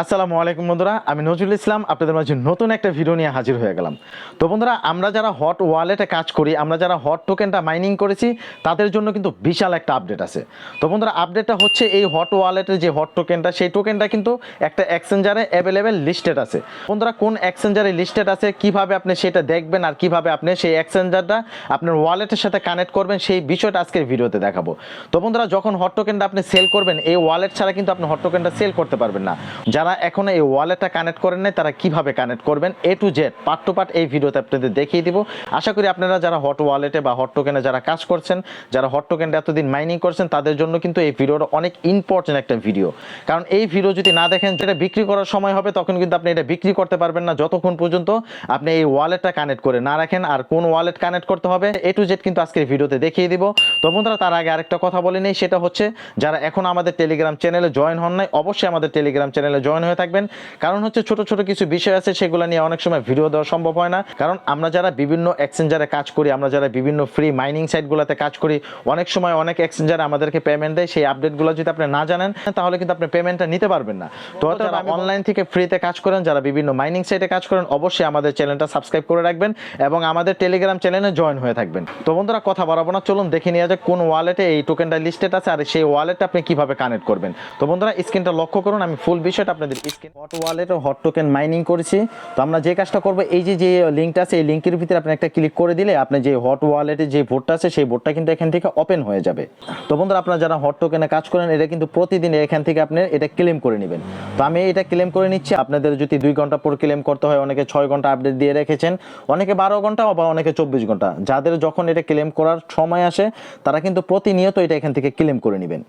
আসসালামু আলাইকুম বন্ধুরা, আমি নজরুল ইসলাম, আপনাদের মাঝে নতুন একটা ভিডিও নিয়ে হাজির হয়ে গেলাম। তো বন্ধুরা, আমরা যারা হট ওয়ালেটে কাজ করি, আমরা যারা হট টোকেনটা মাইনিং করেছি, তাদের জন্য কিন্তু বিশাল একটা আপডেট আছে। তো বন্ধুরা আপডেটটা হচ্ছে এই হট ওয়ালেটের যে হট টোকেনটা সেই টোকেনটা কিন্তু একটা এক্সচেঞ্জারে অ্যাভেলেবেল লিস্টেড আছে। বন্ধুরা, কোন এক্সচেঞ্জারে লিস্টেড আছে, কীভাবে আপনি সেটা দেখবেন আর কীভাবে আপনি সেই এক্সচেঞ্জারটা আপনার ওয়ালেটের সাথে কানেক্ট করবেন, সেই বিষয়টা আজকের ভিডিওতে দেখাবো। তো বন্ধুরা, যখন হট টোকেনটা আপনি সেল করবেন, এই ওয়ালেট ছাড়া কিন্তু আপনি হট টোকেনটা সেল করতে পারবেন না। যারা এখনও এই ওয়ালেটটা কানেক্ট করেন নাই, তারা কীভাবে কানেক্ট করবেন? A to Z part two part এই ভিডিওতে আপনাদের দেখিয়ে দিব। আশা করি আপনারা যারা হট ওয়ালেটে বা হট টোকেনে যারা কাজ করছেন, যারা হট টোকেনটা এতদিন মাইনিং করছেন, তাদের জন্য কিন্তু এই ভিডিওটা অনেক ইম্পর্টেন্ট একটা ভিডিও। কারণ এই ভিডিও যদি না দেখেন, যেটা বিক্রি করার সময় হবে, তখন কিন্তু আপনি এটা বিক্রি করতে পারবেন না যতক্ষণ পর্যন্ত আপনি এই ওয়ালেটটা কানেক্ট করে না রাখেন। আর কোন ওয়ালেট কানেক্ট করতে হবে এ টু জেড কিন্তু আজকের ভিডিওতে দেখিয়ে দিব। তো বন্ধুরা, তার আগে আরেকটা কথা বলে নেই, সেটা হচ্ছে, যারা এখন আমাদের টেলিগ্রাম চ্যানেলে জয়েন হন নাই, অবশ্যই আমাদের টেলিগ্রাম চ্যানেলে জয়েন হয়ে থাকবেন। কারণ হচ্ছে ছোট ছোট কিছু বিষয় আছে সেগুলো নিয়ে অনেক সময় ভিডিও দেওয়া সম্ভব হয় না। কারণ আমরা যারা বিভিন্ন এক্সচেঞ্জারে কাজ করি আমরা যারা বিভিন্ন ফ্রি মাইনিং সাইটগুলোতে কাজ করি অনেক সময় অনেক এক্সচেঞ্জারে আমাদেরকে পেমেন্ট দেয়। সেই আপডেটগুলো যদি আপনি না জানেন তাহলে কিন্তু আপনি পেমেন্টটা নিতে পারবেন না। তো যারা অনলাইন থেকে ফ্রিতে কাজ করেন যারা বিভিন্ন মাইনিং সাইটে কাজ করেন অবশ্যই আমাদের চ্যানেলটা সাবস্ক্রাইব করে রাখবেন এবং আমাদের টেলিগ্রাম চ্যানেলে জয়েন হয়ে থাকবেন। তো বন্ধুরা কথা বাড়াবো না চলুন দেখে নিয়ে যাক কোন ওয়ালেটে এই টোকেনটা লিস্টেড আছে আর সেই ওয়ালেটটা আপনি কীভাবে কানেক্ট করবেন। তো বন্ধুরা স্ক্রিনটা লক্ষ্য করুন আমি ফুল বিষয়টা আপনাদের স্ক্রিন হট ওয়ালেট ও হট টোকেন মাইনিং করেছি। তো আমরা যে কাজটা করব, এই যে যে লিঙ্কটা আছে, এই লিঙ্কের ভিতরে আপনি একটা ক্লিক করে দিলে আপনি যে হট ওয়ালেটে যে ভোটটা আছে, সেই ভোটটা কিন্তু এখান থেকে ওপেন হয়ে যাবে। তো বন্ধুরা, আপনারা যারা হট টোকেনে কাজ করেন, এটা কিন্তু প্রতিদিন এখান থেকে আপনি এটা ক্লেম করে নেবেন। তো আমি এটা ক্লেম করে নিচ্ছি। আপনাদের যদি দুই ঘণ্টা পর ক্লেম করতে হয়, অনেকে ছয় ঘণ্টা আপডেট দিয়ে রেখেছেন, অনেকে বারো ঘণ্টা বা অনেকে চব্বিশ ঘণ্টা। যাদের যখন এটা ক্লেম করার সময় আসে, তারা কিন্তু প্রতিনিয়ত এটা এখান থেকে ক্লেম করে নেবেন।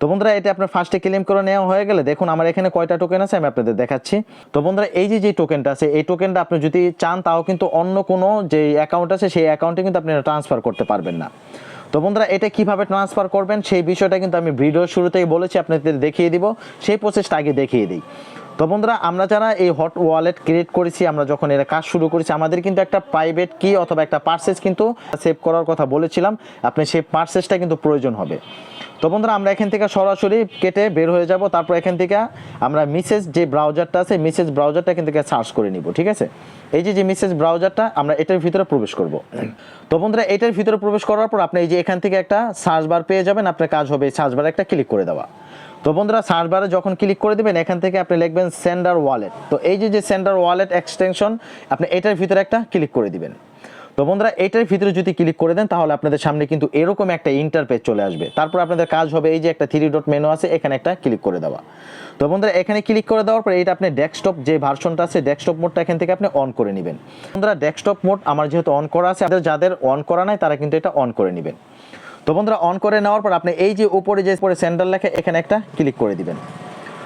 তো বন্ধুরা, এটা আপনার ফার্স্টে ক্লেম করে নেওয়া হয়ে গেলে দেখুন আমার এখানে কয়টা টোকেন আছে, আমি আপনাদের দেখাচ্ছি। তো বন্ধুরা, এই যে যে টোকেনটা আছে, এই টোকেনটা আপনি যদি চান, তাও কিন্তু অন্য কোনো যে অ্যাকাউন্ট আছে, সেই অ্যাকাউন্টে কিন্তু আপনি ট্রান্সফার করতে পারবেন না। তো বন্ধুরা, এটা কীভাবে ট্রান্সফার করবেন, সেই বিষয়টা কিন্তু আমি ভিডিও শুরুতেই বলেছি, আপনাদের দেখিয়ে দিব, সেই প্রসেসটা আগে দেখিয়ে দিই। তো বন্ধুরা, আমরা যারা এই হট ওয়ালেট ক্রিয়েট করেছি, আমরা যখন এর কাজ শুরু করেছি, আমাদের কিন্তু একটা প্রাইভেট কি অথবা একটা পার্সেস কিন্তু সেভ করার কথা বলেছিলাম, আপনি সেই পার্সেসটা কিন্তু প্রয়োজন হবে। তো বন্ধুরা, আমরা এখান থেকে সরাসরি কেটে বের হয়ে যাব। তারপর এখান থেকে আমরা মিসেস যে ব্রাউজারটা আছে মিসেস ব্রাউজারটা এখান থেকে সার্চ করে নিব, ঠিক আছে? এই যে যে মিসেস ব্রাউজারটা আমরা এটার ভিতরে প্রবেশ করব। তো বন্ধুরা, এটার ভিতরে প্রবেশ করার পর আপনি এই যে এখান থেকে একটা সার্চ বার পেয়ে যাবেন, আপনার কাজ হবে এই সার্চ বারে একটা ক্লিক করে দেওয়া। তো বন্ধুরা সার্চ বারে যখন ক্লিক করে দিবেন, এখান থেকে আপনি লিখবেন সেন্ডার ওয়ালেট তো এই যে যে সেন্ডার ওয়ালেট এক্সটেনশন আপনি এটার ভিতরে একটা ক্লিক করে দিবেন। তো বন্ধুরা, এটার ভিতরে যদি ক্লিক করে দেন, তাহলে আপনাদের সামনে কিন্তু এরকম একটা ইন্টারপেজ চলে আসবে। তারপর আপনাদের কাজ হবে এই যে একটা থ্রি ডট মেনু আছে, এখানে একটা ক্লিক করে দেওয়া। তো বন্ধুরা, এখানে ক্লিক করে দেওয়ার পর এটা আপনি ডেস্কটপ যে ভার্সনটা আছে ডেস্কটপ মোডটা এখান থেকে আপনি অন করে নেবেন। বন্ধুরা ডেস্কটপ মোড আমার যেহেতু অন করা আছে যাদের অন করা নাই, তারা কিন্তু এটা অন করে নেবেন। তো বন্ধুরা অন করে নেওয়ার পর আপনি এই যে উপরে যে পরে সেন্টার লেখে, এখানে একটা ক্লিক করে দিবেন।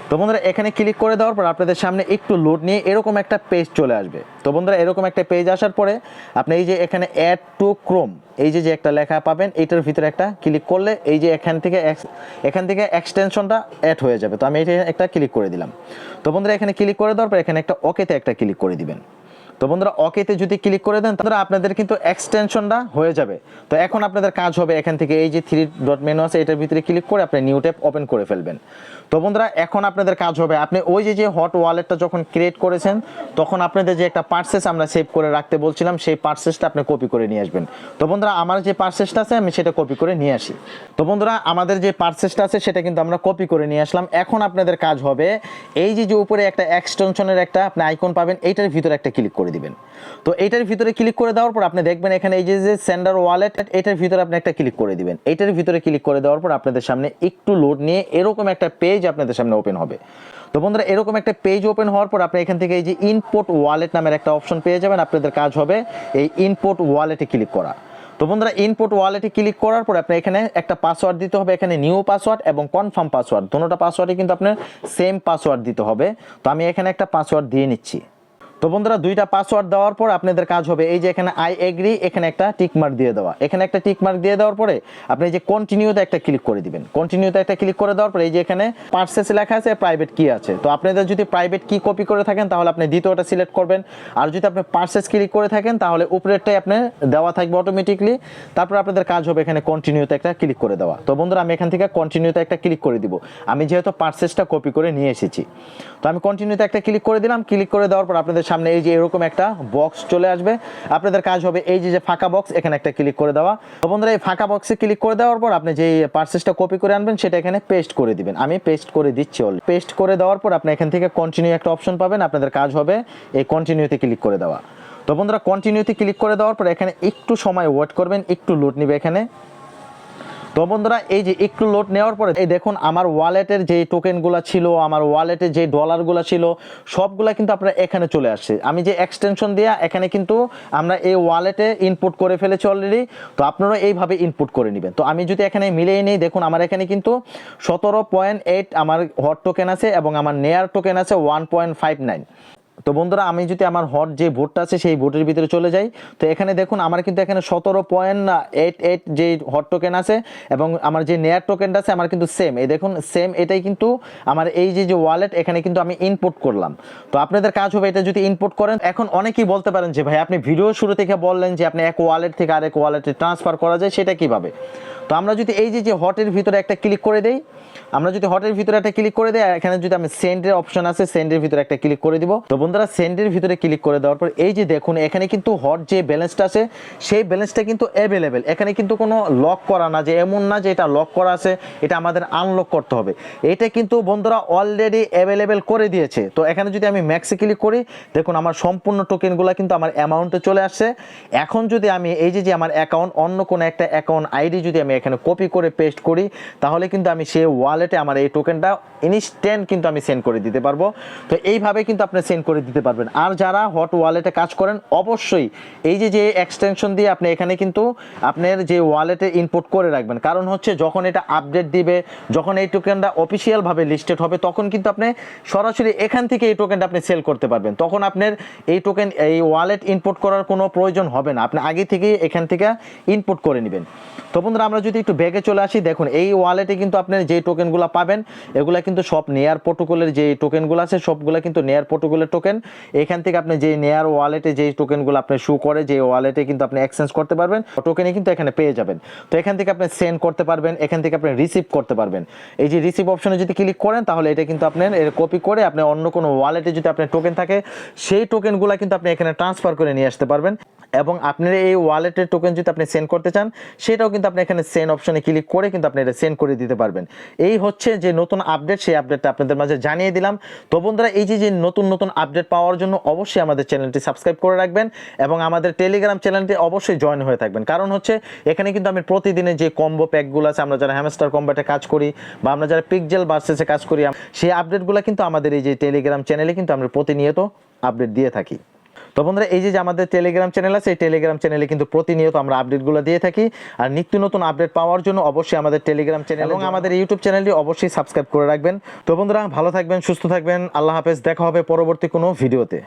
তো বন্ধুরা, এখানে ক্লিক করে দেওয়ার পর আপনাদের সামনে একটু লোড নিয়ে এরকম একটা পেজ চলে আসবে। তো বন্ধুরা, এরকম একটা পেজ আসার পরে আপনি এই যে এখানে অ্যাড টু ক্রোম এই যে যে একটা লেখা পাবেন এইটার ভিতরে একটা ক্লিক করলে এই যে এখান থেকে এখান থেকে এক্সটেনশনটা অ্যাড হয়ে যাবে। তো আমি এটা একটা ক্লিক করে দিলাম। তো বন্ধুরা, এখানে ক্লিক করে দেওয়ার পর এখানে একটা ওকেতে একটা ক্লিক করে দিবেন। তো বন্ধুরা ওকেতে যদি ক্লিক করে দেন, তাহলে আপনাদের কিন্তু এক্সটেনশনটা হয়ে যাবে। তো এখন আপনাদের কাজ হবে এখান থেকে এই যে থ্রি ডট মেনু আছে, এটার ভিতরে ক্লিক করে আপনি নিউ ট্যাব ওপেন করে ফেলবেন। তো বন্ধুরা, এখন আপনাদের কাজ হবে, আপনি ওই যে যে হট ওয়ালেটটা যখন ক্রিয়েট করেছেন, তখন আপনাদের যে একটা পার্সেস আমরা সেভ করে রাখতে বলছিলাম, সেই পার্সেসটা আপনি কপি করে নিয়ে আসবেন। তো বন্ধুরা, আমার যে পার্সেসটা আছে, আমি সেটা কপি করে নিয়ে আসি। তো বন্ধুরা, আমাদের যে পার্সেসটা আছে, সেটা কিন্তু আমরা কপি করে নিয়ে আসলাম। এখন আপনাদের কাজ হবে, এই যে যে উপরে একটা এক্সটেনশনের একটা আপনি আইকন পাবেন, এইটার ভিতরে একটা ক্লিক করে দিবেন। তো এটার ভিতরে ক্লিক করে দেওয়ার পর আপনি দেখবেন এখানে এই যে সেন্ডার ওয়ালেট এটার ভিতরে আপনি একটা ক্লিক করে দিবেন। এইটার ভিতরে ক্লিক করে দেওয়ার পর আপনাদের সামনে একটু লোড নিয়ে এরকম একটা পেজ আপনাদের সামনে ওপেন হবে। তো বন্ধুরা, এরকম একটা পেজ ওপেন হওয়ার পর আপনি এখান থেকে এই যে ইনপোর্ট ওয়ালেট নামের একটা অপশন পেয়ে যাবেন। আপনাদের কাজ হবে এই ইনপোর্ট ওয়ালেটে ক্লিক করা। তো বন্ধুরা ইনপুট ওয়ালেটে ক্লিক করার পর আপনি এখানে একটা পাসওয়ার্ড দিতে হবে, এখানে নিউ পাসওয়ার্ড এবং কনফার্ম পাসওয়ার্ড দুটোটা পাসওয়ার্ডে কিন্তু আপনার সেম পাসওয়ার্ড দিতে হবে। তো আমি এখানে একটা পাসওয়ার্ড দিয়ে নিচ্ছি। তো বন্ধুরা, দুইটা পাসওয়ার্ড দেওয়ার পর আপনাদের কাজ হবে, এই যে এখানে আই এগ্রি এখানে একটা টিক মার্ক দিয়ে দেওয়া। এখানে একটা টিক মার্ক দিয়ে দেওয়ার পরে আপনি যে কন্টিনিউতে একটা ক্লিক করে দিবেন। কন্টিনিউতে একটা ক্লিক করে দেওয়ার পরে এই যে এখানে পার্সেস লেখা আছে প্রাইভেট কি আছে। তো আপনাদের যদি প্রাইভেট কি কপি করে থাকেন, তাহলে আপনি দ্বিতীয়টা সিলেক্ট করবেন। আর যদি আপনি পার্সেস ক্লিক করে থাকেন, তাহলে উপরেরটাই আপনি দেওয়া থাকবে অটোমেটিকলি তারপর আপনাদের কাজ হবে এখানে কন্টিনিউতে একটা ক্লিক করে দেওয়া। তো বন্ধুরা, আমি এখান থেকে কন্টিনিউতে একটা ক্লিক করে দিব। আমি যেহেতু পার্সেসটা কপি করে নিয়ে এসেছি। তো আমি কন্টিনিউতে একটা ক্লিক করে দিলাম। ক্লিক করে দেওয়ার পর আপনাদের সামনে এই যে এরকম একটা বক্স চলে আসবে। আপনাদের কাজ হবে এই যে যে ফাঁকা বক্স এখানে একটা ক্লিক করে দেওয়া। তো বন্ধুরা, এই ফাঁকা বক্সে ক্লিক করে দেওয়ার পর আপনি যে পার্সেসটা কপি করে আনবেন, সেটা এখানে পেস্ট করে দিবেন। আমি পেস্ট করে দিচ্ছি অল পেস্ট করে দেওয়ার পর আপনি এখান থেকে কন্টিনিউ একটা অপশন পাবেন। আপনাদের কাজ হবে এই কন্টিনিউতে ক্লিক করে দেওয়া। তো বন্ধুরা কন্টিনিউতে ক্লিক করে দেওয়ার পর এখানে একটু সময় ওয়েট করবেন, একটু লোড নিবে এখানে। তো বন্ধুরা, এই যে একটু লোড নেওয়ার পরে, এই দেখুন আমার ওয়ালেটের যে টোকেনগুলো ছিল, আমার ওয়ালেটের যে ডলারগুলো ছিল, সবগুলা কিন্তু আপনার এখানে চলে আসছে। আমি যে এক্সটেনশন দেওয়া এখানে কিন্তু আমরা এই ওয়ালেটে ইনপুট করে ফেলেছি অলরেডি তো আপনারা এইভাবে ইনপুট করে নেবেন। তো আমি যদি এখানে মিলিয়ে নিই, দেখুন আমার এখানে কিন্তু সতেরো পয়েন্ট এইট আমার হট টোকেন আছে এবং আমার নেয়ার টোকেন আছে ওয়ান পয়েন্ট ফাইভ নাইন তো বন্ধুরা, আমি যদি আমার হট যে ভোটটা আছে সেই ভোটের ভিতরে চলে যাই। তো এখানে দেখুন, আমার কিন্তু এখানে সতেরো পয়েন্ট এইট এইট যে হট টোকেন আছে এবং আমার যে নেয়ার টোকেনটা আছে, আমার কিন্তু সেম এই দেখুন সেম এটাই কিন্তু আমার এই যে যে ওয়ালেট এখানে কিন্তু আমি ইনপুট করলাম। তো আপনাদের কাজ হবে এটা যদি ইনপুট করেন। এখন অনেকেই বলতে পারেন যে, ভাই, আপনি ভিডিও শুরু থেকে বললেন যে আপনি এক ওয়ালেট থেকে আরেক ওয়ালেটে ট্রান্সফার করা যায়, সেটা কীভাবে? তো আমরা যদি এই যে যে হটের ভিতরে একটা ক্লিক করে দেই, আমরা যদি হটের ভিতরে একটা ক্লিক করে আর এখানে যদি আমি সেন্ডের অপশন আছে সেন্ডের ভিতরে একটা ক্লিক করে দিব। তো বন্ধুরা সেন্ডের ভিতরে ক্লিক করে দেওয়ার পর এই যে দেখুন, এখানে কিন্তু হট যে ব্যালেন্সটা আছে, সেই ব্যালেন্সটা কিন্তু অ্যাভেলেবেল এখানে কিন্তু কোনো লক করা না যে, এমন না যে এটা লক করা আছে, এটা আমাদের আনলক করতে হবে। এটা কিন্তু বন্ধুরা অলরেডি অ্যাভেলেবেল করে দিয়েছে। তো এখানে যদি আমি ম্যাক্সে ক্লিক করি, দেখুন আমার সম্পূর্ণ টোকেনগুলো কিন্তু আমার অ্যামাউন্টে চলে আসছে। এখন যদি আমি এই যে যে আমার অ্যাকাউন্ট অন্য কোনো একটা অ্যাকাউন্ট আইডি যদি আমি এখানে কপি করে পেস্ট করি, তাহলে কিন্তু আমি সেই ওয়ালেটে আমার এই টোকেনটা ইনস্ট্যান্ট কিন্তু আমি সেন্ড করে দিতে পারব। তো এইভাবে কিন্তু আপনি সেন্ড করে দিতে পারবেন। আর যারা হট ওয়ালেটে কাজ করেন, অবশ্যই এই যে যে এক্সটেনশন দিয়ে আপনি এখানে কিন্তু আপনার যে ওয়ালেটে ইনপুট করে রাখবেন। কারণ হচ্ছে যখন এটা আপডেট দিবে, যখন এই টোকেনটা অফিসিয়ালভাবে লিস্টেড হবে, তখন কিন্তু আপনি সরাসরি এখান থেকে এই টোকেনটা আপনি সেল করতে পারবেন। তখন আপনার এই টোকেন এই ওয়ালেট ইনপুট করার কোনো প্রয়োজন হবে না। আপনি আগে থেকেই এখান থেকে ইনপুট করে নেবেন। তো বন্ধুরা, আমরা যদি একটু ব্যাগে চলে আসি, দেখুন, এই ওয়ালেটে কিন্তু আপনার যে টোকেনগুলো পাবেন, এগুলো কিন্তু সব নেয়ার প্রোটোকলের যে টোকেনগুলো আছে, সবগুলো কিন্তু নেয়ার প্রোটোকলের টোকেন এখান থেকে আপনি যে নেয়ার ওয়ালেটে যে টোকেনগুলো আপনি শু করে, যে ওয়ালেটে কিন্তু আপনি এক্সচেঞ্জ করতে পারবেন টোকেনে কিন্তু এখানে পেয়ে যাবেন। তো এখান থেকে আপনি সেন্ড করতে পারবেন, এখান থেকে আপনি রিসিভ করতে পারবেন। এই যে রিসিভ অপশনে যদি ক্লিক করেন, তাহলে এটা কিন্তু আপনার এর কপি করে আপনি অন্য কোনো ওয়ালেটে যদি আপনার টোকেন থাকে, সেই টোকেনগুলো কিন্তু আপনি এখানে ট্রান্সফার করে নিয়ে আসতে পারবেন। এবং আপনার এই ওয়ালেটের টোকেন যদি আপনি সেন্ড করতে চান, সেটাও কিন্তু আপনি এখানে সেন্ড অপশনে ক্লিক করে কিন্তু আপনি এটা সেন্ড করে দিতে পারবেন। এই হচ্ছে যে নতুন আপডেট সেই আপডেটটা আপনাদের মাঝে জানিয়ে দিলাম। তো বন্ধুরা, এই যে যে নতুন নতুন আপডেট পাওয়ার জন্য অবশ্যই আমাদের চ্যানেলটি সাবস্ক্রাইব করে রাখবেন এবং আমাদের টেলিগ্রাম চ্যানেলটি অবশ্যই জয়েন হয়ে থাকবেন। কারণ হচ্ছে, এখানে কিন্তু আমি প্রতিদিনের যে কম্বো প্যাকগুলো আছে, আমরা যারা হ্যামস্টার কম্বাটে কাজ করি বা আমরা যারা পিকজেল বার্সেসে কাজ করি সেই আপডেটগুলো কিন্তু আমাদের এই যে টেলিগ্রাম চ্যানেলে কিন্তু আমরা প্রতিনিয়ত আপডেট দিয়ে থাকি। তো বন্ধুরা এই যে আমাদের টেলিগ্রাম চ্যানেল আছে এই টেলিগ্রাম চ্যানেলে কিন্তু প্রতিনিয়ত আমরা আপডেটগুলো দিয়ে থাকি। আর নিত্য নতুন আপডেট পাওয়ার জন্য অবশ্যই আমাদের টেলিগ্রাম চ্যানেল এবং আমাদের ইউটিউব চ্যানেলটি অবশ্যই সাবস্ক্রাইব করে রাখবেন। তো বন্ধুরা ভালো থাকবেন সুস্থ থাকবেন। আল্লাহ হাফেজ। দেখা হবে পরবর্তী কোনো ভিডিওতে